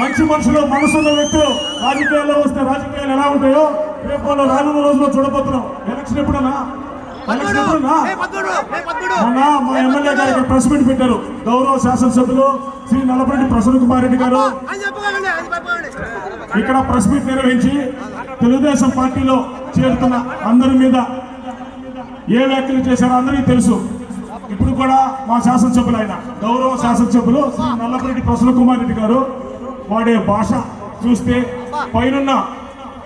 మంచి మనుషులు మనసున్న వ్యక్తులు రాజకీయాల్లో వస్తే రాజకీయాలు ఎలా ఉంటాయో రేపు వాళ్ళు రానున్న రోజుల్లో చూడబోతున్నాం. ఎలక్షన్ ఎప్పుడన్నా? ఎలక్షన్ ఎప్పుడన్నా? మొన్న మా ఎమ్మెల్యే గారికి ప్రెస్ మీట్ పెట్టారు. గౌరవ శాసనసభ్యులు శ్రీ నల్లపరెడ్డి ప్రసన్న కుమార్ రెడ్డి గారు ఇక్కడ ప్రెస్ మీట్ నిర్వహించి తెలుగుదేశం పార్టీలో చేరుతున్న అందరి మీద ఏ వ్యాఖ్యలు చేశారో అందరికీ తెలుసు. ఇప్పుడు కూడా మా శాసనసభ్యులు ఆయన. గౌరవ శాసనసభ్యులు శ్రీ నల్లపరెడ్డి ప్రసన్న కుమార్ రెడ్డి గారు. వాడే భాష చూస్తే పైనున్న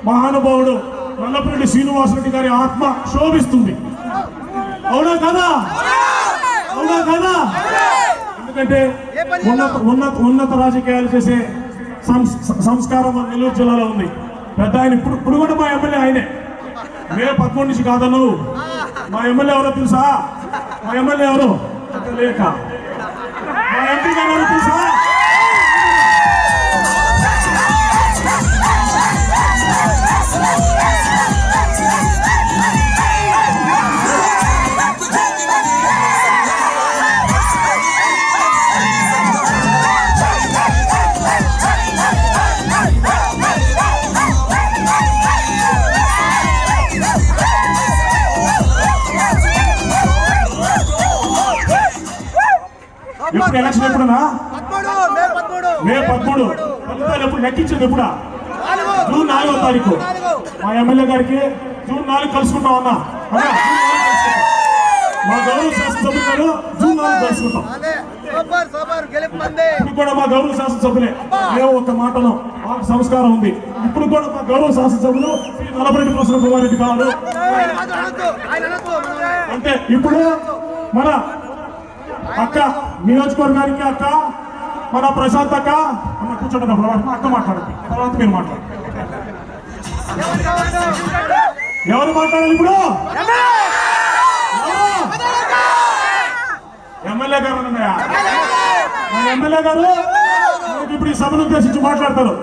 మహానుభావుడు నల్లపరెడ్డి శ్రీనివాసరెడ్డి గారి ఆత్మ శోభిస్తుంది అవునా కదా? అవునా కదా? ఎందుకంటే ఉన్నత ఉన్నత ఉన్నత రాజకీయాలు చేసే సంస్- సంస్కారం మన నెల్లూరు జిల్లాలో ఉంది. పెద్ద ఆయన ఇప్పుడు ఇప్పుడు కూడా మా ఎమ్మెల్యే ఆయనే. మే పదకొండు నుంచి కాదను మా ఎమ్మెల్యే ఎవరో తెలుసా? మా ఎమ్మెల్యే ఎవరు? లేక మా ఎంపీ గారు ఎవరో తెలుసా? ఇప్పుడు ఎలక్షన్ ఎప్పుడన్నా మే పదమూడు. ఫలితాలు ఎప్పుడు లెక్కించేది ఎప్పుడా? జూన్ నాలుగో తారీఖు. మా ఎమ్మెల్యే గారికి జూన్ నాలుగు కలుసుకుంటాం కలుసుకుంటాం. మా గౌరవ శాసనసభ్యులు గారు జూన్ నాలుగు కలుసుకుంటాం. ఇప్పుడు కూడా మా గౌరవ శాసనసభ్యులే. మేము ఒక మాటలో మాకు సంస్కారం ఉంది. ఇప్పుడు కూడా మా గౌరవ శాసనసభ్యులు శ్రీ నలభరెడ్డి ప్రసన్న కుమార్ రెడ్డి గారు. అంటే ఇప్పుడు మన అక్క నియోజకవర్గానికి అక్క మన ప్రశాంత్ అక్క. అన్న కూర్చోండి అక్క మాట్లాడండి. తర్వాత మీరు మాట్లాడండి. ఎవరు మాట్లాడాలి ఇప్పుడు? ఎమ్మెల్యే గారు ఉన్నాయా మన ఎమ్మెల్యే గారు? ఇప్పుడు ఈ సభను ఉద్దేశించి మాట్లాడతారు.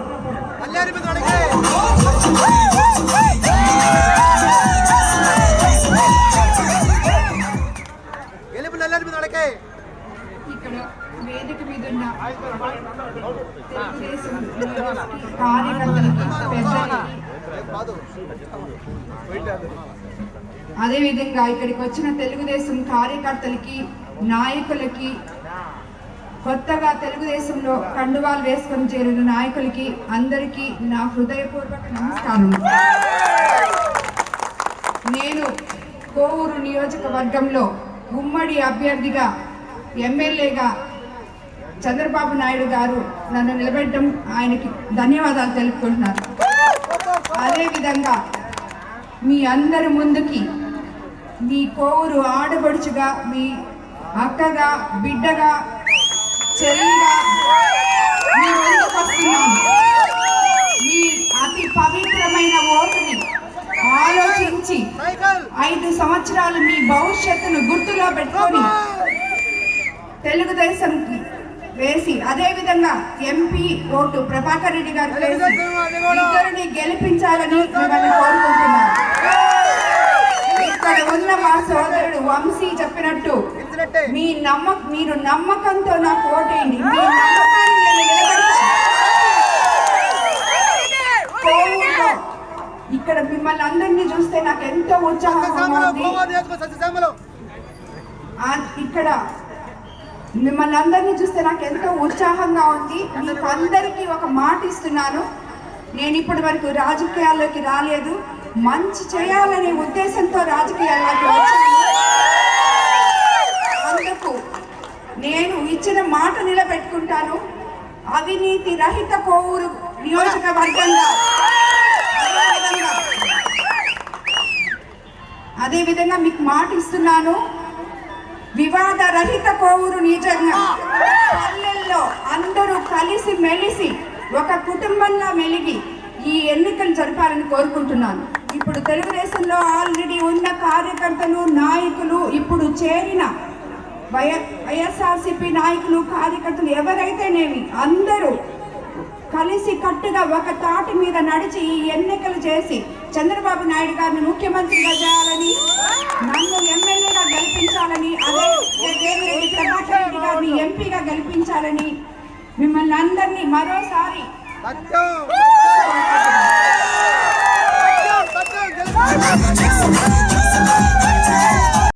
గెలుపు నల్లని మీద ఇక్కడ వేదిక మీద ఉన్న తెలుగుదేశం కార్యకర్తలకి అదేవిధంగా ఇక్కడికి వచ్చిన తెలుగుదేశం కార్యకర్తలకి నాయకులకి కొత్తగా తెలుగుదేశంలో కండువాలు వేసుకొని చేరిన నాయకులకి అందరికీ నా హృదయపూర్వక నమస్కారం. నేను కోవూరు నియోజకవర్గంలో ఉమ్మడి అభ్యర్థిగా ఎమ్మెల్యేగా చంద్రబాబు నాయుడు గారు నన్ను నిలబెట్టడం ఆయనకి ధన్యవాదాలు తెలుపుకుంటున్నాను. అదేవిధంగా మీ అందరి ముందుకి మీ కోవూరు ఆడపడుచుగా మీ అక్కగా బిడ్డగా చెల్లిగా మీ ముందుకు వస్తున్నాను. మీ అతి పవిత్రమైన ఓటుని ఆలోచించి ఐదు సంవత్సరాలు మీ భవిష్యత్తును గుర్తులో పెట్టుకొని తెలుగుదేశం వేసి అదే విధంగా ఎంపీ ఓటు ప్రభాకర్ రెడ్డి గారు ఇద్దరిని గెలిపించాలని మిమ్మల్ని కోరుకుంటున్నాను. ఇక్కడ ఉన్న మా సోదరుడు వంశీ చెప్పినట్టు మీ నమ్మక మీరు నమ్మకంతో నాకు ఓటేయండి. మీ నమ్మకాన్ని నేను నిలబెడతాను. కోవూరులో ఇక్కడ మిమ్మల్ని అందరినీ చూస్తే నాకు ఎంతో ఆ- ఇక్కడ మిమ్మల్ని అందరినీ చూస్తే నాకు ఎంతో ఉత్సాహంగా ఉంది. మీకు అందరికీ ఒక మాట ఇస్తున్నాను. నేను ఇప్పటి వరకు రాజకీయాల్లోకి రాలేదు. మంచి చేయాలనే ఉద్దేశంతో రాజకీయాల్లోకి వచ్చాను. అందుకు నేను ఇచ్చిన మాట నిలబెట్టుకుంటాను. అవినీతి రహిత కోవూరు నియోజకవర్గంగా. అదేవిధంగా అదేవిధంగా మీకు మాట ఇస్తున్నాను. వివాద రహిత కోవూరు నిజంగా. పల్లెల్లో అందరూ కలిసి మెలిసి ఒక కుటుంబంగా మెలిగి ఈ ఎన్నికలు జరపాలని కోరుకుంటున్నాను. ఇప్పుడు తెలుగుదేశంలో ఆల్రెడీ ఉన్న కార్యకర్తలు నాయకులు ఇప్పుడు చేరిన వై వైఎస్ఆర్సీపీ నాయకులు కార్యకర్తలు ఎవరైతేనేమి అందరూ కలిసి కట్టుగా ఒక తాటి మీద నడిచి ఈ ఎన్నికలు చేసి చంద్రబాబు నాయుడు గారిని ముఖ్యమంత్రిగా చేయాలని నన్ను ఎమ్మెల్యేగా గెలిపించాలని అదే వేమిరెడ్డి ప్రభాకర్ రెడ్డి గారిని ఎంపీగా గెలిపించాలని మిమ్మల్ని అందరినీ మరోసారి సత్యం!